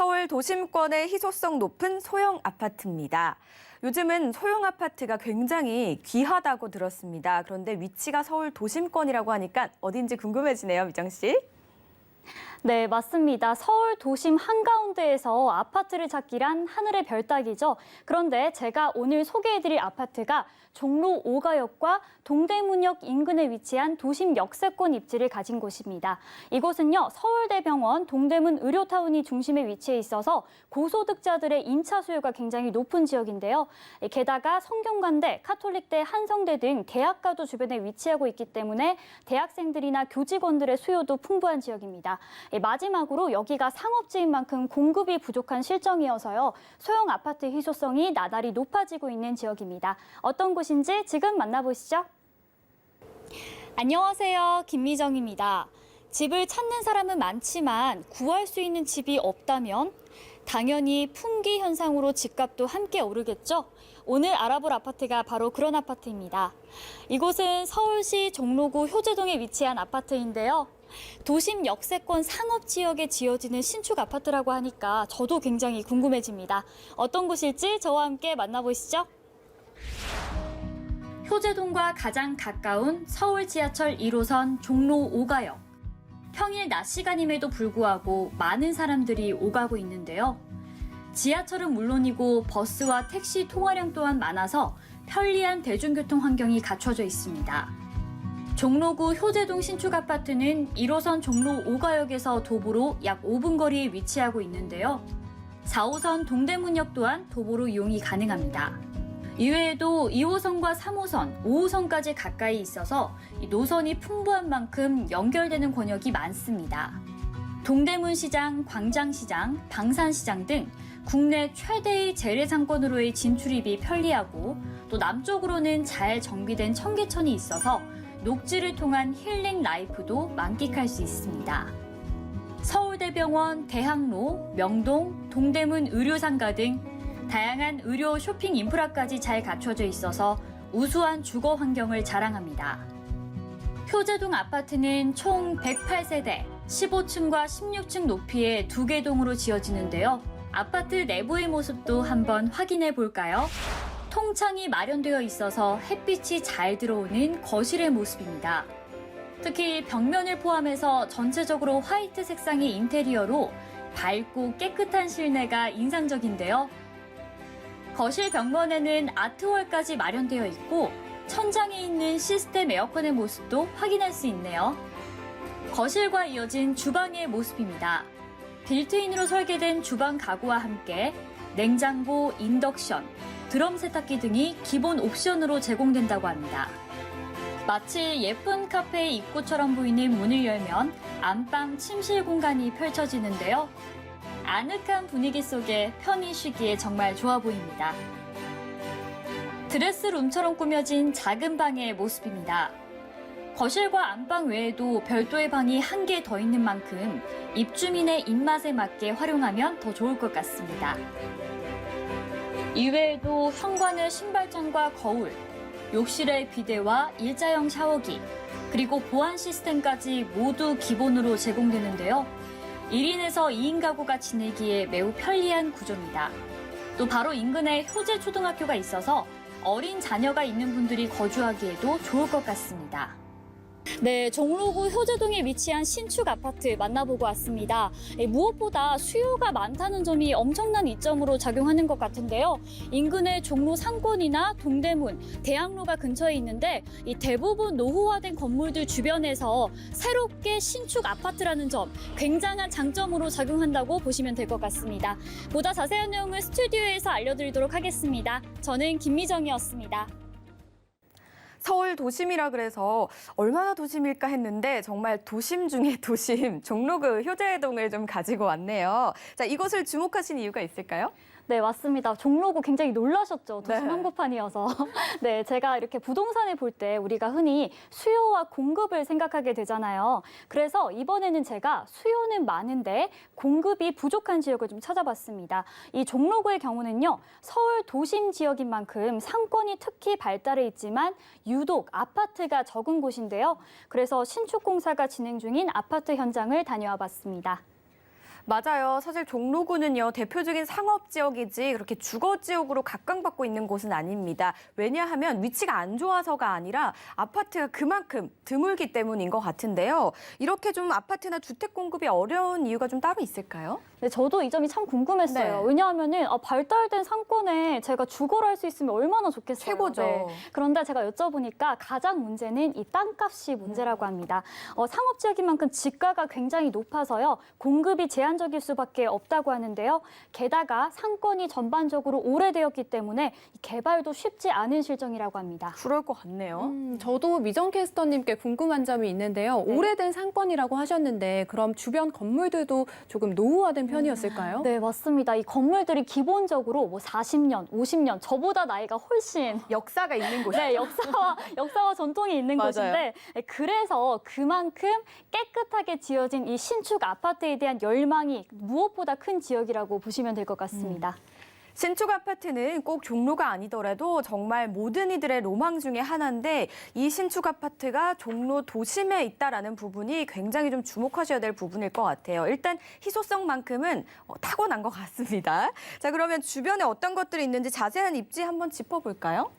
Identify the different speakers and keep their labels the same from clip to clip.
Speaker 1: 서울 도심권의 희소성 높은 소형 아파트입니다. 요즘은 소형 아파트가 굉장히 귀하다고 들었습니다. 그런데 위치가 서울 도심권이라고 하니까 어딘지 궁금해지네요, 미정 씨.
Speaker 2: 네, 맞습니다. 서울 도심 한가운데에서 아파트를 찾기란 하늘의 별 따기죠. 그런데 제가 오늘 소개해드릴 아파트가 종로 5가역과 동대문역 인근에 위치한 도심 역세권 입지를 가진 곳입니다. 이곳은요, 서울대병원 동대문 의료타운이 중심에 위치해 있어서 고소득자들의 인차 수요가 굉장히 높은 지역인데요. 게다가 성균관대, 카톨릭대, 한성대 등 대학가도 주변에 위치하고 있기 때문에 대학생들이나 교직원들의 수요도 풍부한 지역입니다. 예, 마지막으로 여기가 상업지인 만큼 공급이 부족한 실정이어서요. 소형 아파트 희소성이 나날이 높아지고 있는 지역입니다. 어떤 곳인지 지금 만나보시죠. 안녕하세요. 김미정입니다. 집을 찾는 사람은 많지만 구할 수 있는 집이 없다면 당연히 품귀 현상으로 집값도 함께 오르겠죠. 오늘 알아볼 아파트가 바로 그런 아파트입니다. 이곳은 서울시 종로구 효재동에 위치한 아파트인데요. 도심 역세권 상업 지역에 지어지는 신축 아파트라고 하니까 저도 굉장히 궁금해집니다. 어떤 곳일지 저와 함께 만나보시죠. 효재동과 가장 가까운 서울 지하철 1호선 종로 5가역. 평일 낮 시간임에도 불구하고 많은 사람들이 오가고 있는데요. 지하철은 물론이고 버스와 택시 통화량 또한 많아서 편리한 대중교통 환경이 갖춰져 있습니다. 종로구 효재동 신축 아파트는 1호선 종로 5가역에서 도보로 약 5분 거리에 위치하고 있는데요. 4호선 동대문역 또한 도보로 이용이 가능합니다. 이외에도 2호선과 3호선, 5호선까지 가까이 있어서 이 노선이 풍부한 만큼 연결되는 권역이 많습니다. 동대문 시장, 광장시장, 방산시장 등 국내 최대의 재래상권으로의 진출입이 편리하고 또 남쪽으로는 잘 정비된 청계천이 있어서 녹지를 통한 힐링 라이프도 만끽할 수 있습니다. 서울대병원, 대학로, 명동, 동대문 의료상가 등 다양한 의료 쇼핑 인프라까지 잘 갖춰져 있어서 우수한 주거 환경을 자랑합니다. 효재동 아파트는 총 108세대, 15층과 16층 높이의 두 개 동으로 지어지는데요. 아파트 내부의 모습도 한번 확인해 볼까요? 통창이 마련되어 있어서 햇빛이 잘 들어오는 거실의 모습입니다. 특히 벽면을 포함해서 전체적으로 화이트 색상의 인테리어로 밝고 깨끗한 실내가 인상적인데요. 거실 벽면에는 아트월까지 마련되어 있고 천장에 있는 시스템 에어컨의 모습도 확인할 수 있네요. 거실과 이어진 주방의 모습입니다. 빌트인으로 설계된 주방 가구와 함께 냉장고, 인덕션, 드럼 세탁기 등이 기본 옵션으로 제공된다고 합니다. 마치 예쁜 카페의 입구처럼 보이는 문을 열면 안방 침실 공간이 펼쳐지는데요. 아늑한 분위기 속에 편히 쉬기에 정말 좋아 보입니다. 드레스룸처럼 꾸며진 작은 방의 모습입니다. 거실과 안방 외에도 별도의 방이 한 개 더 있는 만큼 입주민의 입맛에 맞게 활용하면 더 좋을 것 같습니다. 이외에도 현관의 신발장과 거울, 욕실의 비데와 일자형 샤워기, 그리고 보안 시스템까지 모두 기본으로 제공되는데요. 1인에서 2인 가구가 지내기에 매우 편리한 구조입니다. 또 바로 인근에 효재 초등학교가 있어서 어린 자녀가 있는 분들이 거주하기에도 좋을 것 같습니다. 네, 종로구 효재동에 위치한 신축 아파트 만나보고 왔습니다. 예, 무엇보다 수요가 많다는 점이 엄청난 이점으로 작용하는 것 같은데요. 인근의 종로 상권이나 동대문, 대학로가 근처에 있는데 이 대부분 노후화된 건물들 주변에서 새롭게 신축 아파트라는 점 굉장한 장점으로 작용한다고 보시면 될 것 같습니다. 보다 자세한 내용은 스튜디오에서 알려드리도록 하겠습니다. 저는 김미정이었습니다.
Speaker 1: 서울 도심이라 그래서 얼마나 도심일까 했는데 정말 도심 중의 도심 종로구 효재동을 좀 가지고 왔네요. 자, 이곳을 주목하신 이유가 있을까요?
Speaker 2: 네, 맞습니다. 종로구 굉장히 놀라셨죠. 도심
Speaker 1: 네.
Speaker 2: 한복판이어서. 네, 제가 이렇게 부동산을 볼 때 우리가 흔히 수요와 공급을 생각하게 되잖아요. 그래서 이번에는 제가 수요는 많은데 공급이 부족한 지역을 좀 찾아봤습니다. 이 종로구의 경우는요, 서울 도심 지역인 만큼 상권이 특히 발달해 있지만 유독 아파트가 적은 곳인데요. 그래서 신축 공사가 진행 중인 아파트 현장을 다녀와 봤습니다.
Speaker 1: 맞아요. 사실 종로구는요, 대표적인 상업 지역이지 그렇게 주거 지역으로 각광받고 있는 곳은 아닙니다. 왜냐하면 위치가 안 좋아서가 아니라 아파트가 그만큼 드물기 때문인 것 같은데요. 이렇게 좀 아파트나 주택 공급이 어려운 이유가 좀 따로 있을까요?
Speaker 2: 네, 저도 이 점이 참 궁금했어요.
Speaker 1: 네.
Speaker 2: 왜냐하면은 아, 발달된 상권에 제가 주거를 할 수 있으면 얼마나 좋겠어요.
Speaker 1: 최고죠.
Speaker 2: 네. 그런데 제가 여쭤보니까 가장 문제는 이 땅값이 문제라고 합니다. 어, 상업 지역인 만큼 집가가 굉장히 높아서요. 공급이 제한적일 수밖에 없다고 하는데요. 게다가 상권이 전반적으로 오래되었기 때문에 이 개발도 쉽지 않은 실정이라고 합니다.
Speaker 1: 그럴 것 같네요.
Speaker 3: 음, 저도 미정 캐스터님께 궁금한 점이 있는데요.
Speaker 1: 네.
Speaker 3: 오래된 상권이라고 하셨는데 그럼 주변 건물들도 조금 노후화된 편이었을까요?
Speaker 2: 네, 맞습니다. 이 건물들이 기본적으로 뭐 40년, 50년, 저보다 나이가 훨씬
Speaker 1: 역사가 있는 곳이죠.
Speaker 2: 네, 역사와 역사와 전통이 있는
Speaker 1: 맞아요.
Speaker 2: 곳인데 네, 그래서 그만큼 깨끗하게 지어진 이 신축 아파트에 대한 열망이 무엇보다 큰 지역이라고 보시면 될 것 같습니다.
Speaker 1: 신축 아파트는 꼭 종로가 아니더라도 정말 모든 이들의 로망 중에 하나인데 이 신축 아파트가 종로 도심에 있다라는 부분이 굉장히 좀 주목하셔야 될 부분일 것 같아요. 일단 희소성만큼은 어, 타고난 것 같습니다. 자 그러면 주변에 어떤 것들이 있는지 자세한 입지 한번 짚어볼까요?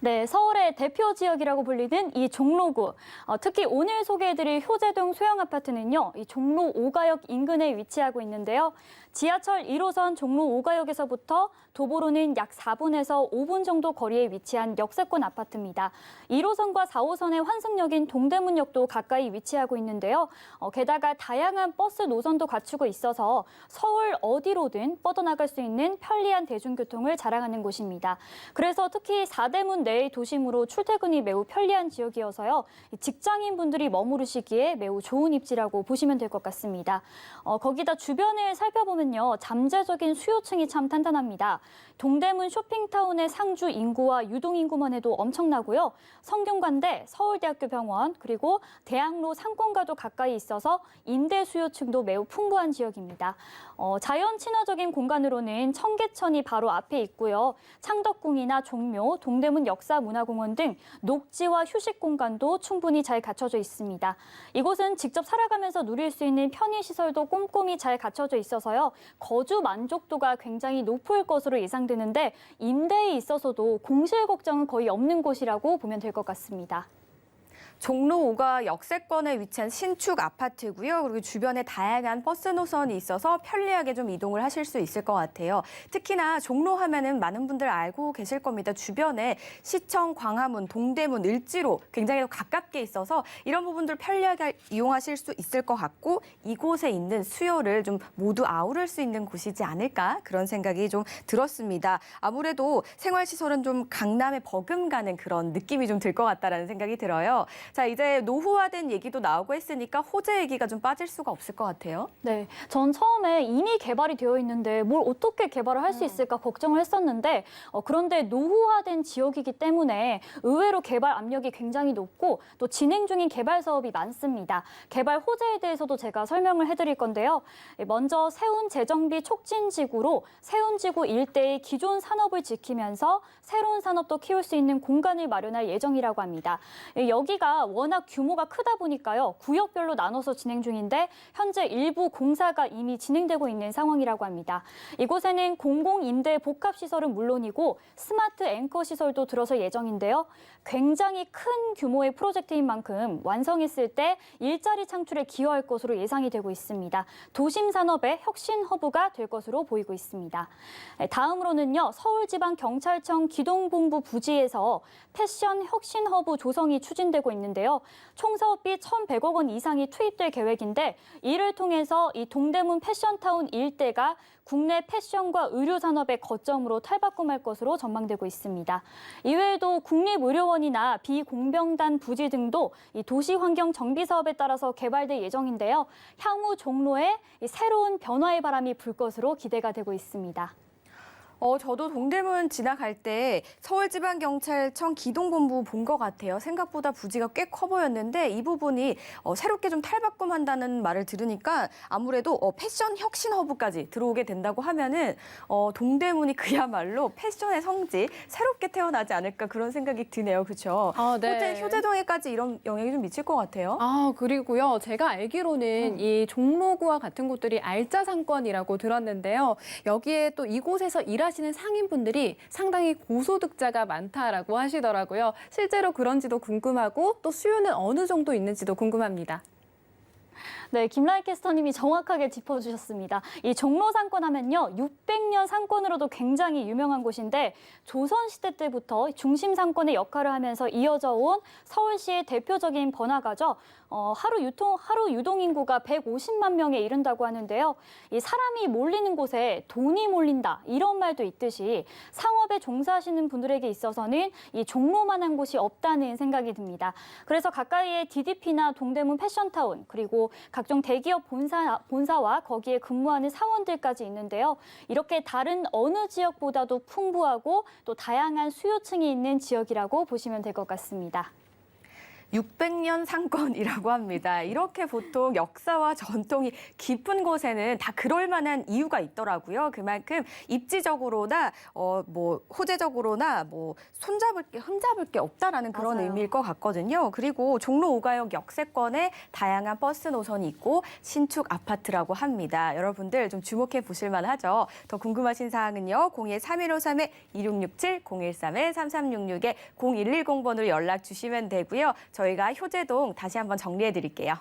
Speaker 2: 네, 서울의 대표 지역이라고 불리는 이 종로구. 어, 특히 오늘 소개해드릴 효재동 소형 아파트는요, 이 종로 5가역 인근에 위치하고 있는데요. 지하철 1호선 종로 5가역에서부터 도보로는 약 4분에서 5분 정도 거리에 위치한 역세권 아파트입니다. 1호선과 4호선의 환승역인 동대문역도 가까이 위치하고 있는데요. 어, 게다가 다양한 버스 노선도 갖추고 있어서 서울 어디로든 뻗어나갈 수 있는 편리한 대중교통을 자랑하는 곳입니다. 그래서 특히 사대문 내의 도심으로 출퇴근이 매우 편리한 지역이어서요. 이 직장인 분들이 머무르시기에 매우 좋은 입지라고 보시면 될 것 같습니다. 어, 거기다 주변을 살펴보면 요. 잠재적인 수요층이 참 탄탄합니다. 동대문 쇼핑타운의 상주 인구와 유동 인구만 해도 엄청나고요. 성균관대, 서울대학교 병원, 그리고 대학로 상권과도 가까이 있어서 임대 수요층도 매우 풍부한 지역입니다. 어, 자연 친화적인 공간으로는 청계천이 바로 앞에 있고요. 창덕궁이나 종묘, 동대문 역사문화공원 등 녹지와 휴식 공간도 충분히 잘 갖춰져 있습니다. 이곳은 직접 살아가면서 누릴 수 있는 편의시설도 꼼꼼히 잘 갖춰져 있어서요. 거주 만족도가 굉장히 높을 것으로 예상되는데 임대에 있어서도 공실 걱정은 거의 없는 곳이라고 보면 될 것 같습니다.
Speaker 1: 종로 5가 역세권에 위치한 신축 아파트고요. 그리고 주변에 다양한 버스 노선이 있어서 편리하게 좀 이동을 하실 수 있을 것 같아요. 특히나 종로 하면은 많은 분들 알고 계실 겁니다. 주변에 시청, 광화문, 동대문, 을지로 굉장히 가깝게 있어서 이런 부분들 편리하게 이용하실 수 있을 것 같고 이곳에 있는 수요를 좀 모두 아우를 수 있는 곳이지 않을까 그런 생각이 좀 들었습니다. 아무래도 생활시설은 좀 강남에 버금가는 그런 느낌이 좀 들 것 같다라는 생각이 들어요. 자, 이제 노후화된 얘기도 나오고 했으니까 호재 얘기가 좀 빠질 수가 없을 것 같아요.
Speaker 2: 네, 전 처음에 이미 개발이 되어 있는데 뭘 어떻게 개발을 할 수 있을까 걱정을 했었는데 어, 그런데 노후화된 지역이기 때문에 의외로 개발 압력이 굉장히 높고 또 진행 중인 개발 사업이 많습니다. 개발 호재에 대해서도 제가 설명을 해드릴 건데요. 예, 먼저 세운 재정비 촉진 지구로 세운 지구 일대의 기존 산업을 지키면서 새로운 산업도 키울 수 있는 공간을 마련할 예정이라고 합니다. 예, 여기가 워낙 규모가 크다 보니까요. 구역별로 나눠서 진행 중인데 현재 일부 공사가 이미 진행되고 있는 상황이라고 합니다. 이곳에는 공공 임대 복합 시설은 물론이고 스마트 앵커 시설도 들어설 예정인데요. 굉장히 큰 규모의 프로젝트인 만큼 완성했을 때 일자리 창출에 기여할 것으로 예상이 되고 있습니다. 도심 산업의 혁신 허브가 될 것으로 보이고 있습니다. 네, 다음으로는요. 서울지방경찰청 기동본부 부지에서 패션 혁신 허브 조성이 추진되고 있는 데요. 총 사업비 1,100억 원 이상이 투입될 계획인데 이를 통해서 이 동대문 패션타운 일대가 국내 패션과 의료 산업의 거점으로 탈바꿈할 것으로 전망되고 있습니다. 이외에도 국립의료원이나 비공병단 부지 등도 이 도시 환경 정비 사업에 따라서 개발될 예정인데요. 향후 종로에 이 새로운 변화의 바람이 불 것으로 기대가 되고 있습니다.
Speaker 1: 어, 저도 동대문 지나갈 때 서울지방경찰청 기동본부 본 것 같아요. 생각보다 부지가 꽤 커 보였는데 이 부분이 어, 새롭게 좀 탈바꿈한다는 말을 들으니까 아무래도 어, 패션 혁신 허브까지 들어오게 된다고 하면은 어, 동대문이 그야말로 패션의 성지 새롭게 태어나지 않을까 그런 생각이 드네요. 그렇죠?
Speaker 3: 아, 네.
Speaker 1: 호재, 효재동에까지 이런 영향이 좀 미칠 것 같아요.
Speaker 3: 아, 그리고요. 제가
Speaker 1: 음.
Speaker 3: 알기로는 이 종로구와 같은 곳들이 알짜 상권이라고 들었는데요. 여기에 또 이곳에서 일하시 는 상인분들이 상당히 고소득자가 많다라고 하시더라고요. 실제로 그런지도 궁금하고 또 수요는 어느 정도 있는지도 궁금합니다.
Speaker 2: 네, 김라이 캐스터님이 정확하게 짚어주셨습니다. 이 종로 상권 하면요, 600년 상권으로도 굉장히 유명한 곳인데 조선 시대 때부터 중심 상권의 역할을 하면서 이어져 온 서울시의 대표적인 번화가죠. 어, 하루 유통 하루 유동 인구가 150만 명에 이른다고 하는데요. 이 사람이 몰리는 곳에 돈이 몰린다 이런 말도 있듯이 상업에 종사하시는 분들에게 있어서는 이 종로만한 곳이 없다는 생각이 듭니다. 그래서 가까이에 DDP나 동대문 패션타운 그리고 각종 대기업 본사, 본사와 거기에 근무하는 사원들까지 있는데요. 이렇게 다른 어느 지역보다도 풍부하고 또 다양한 수요층이 있는 지역이라고 보시면 될 것 같습니다.
Speaker 1: 600년 상권이라고 합니다. 이렇게 보통 역사와 전통이 깊은 곳에는 다 그럴 만한 이유가 있더라고요. 그만큼 입지적으로나 어 뭐 호재적으로나 뭐 손잡을 게 흠잡을 게 없다라는 그런
Speaker 2: 맞아요.
Speaker 1: 의미일 것 같거든요. 그리고 종로 오가역 역세권에 다양한 버스 노선이 있고 신축 아파트라고 합니다. 여러분들 좀 주목해 보실 만하죠. 더 궁금하신 사항은요. 013-153에 2667, 013에 3366에 0110번으로 연락 주시면 되고요. 저희 가 효재동 다시 한번 정리해 드릴게요.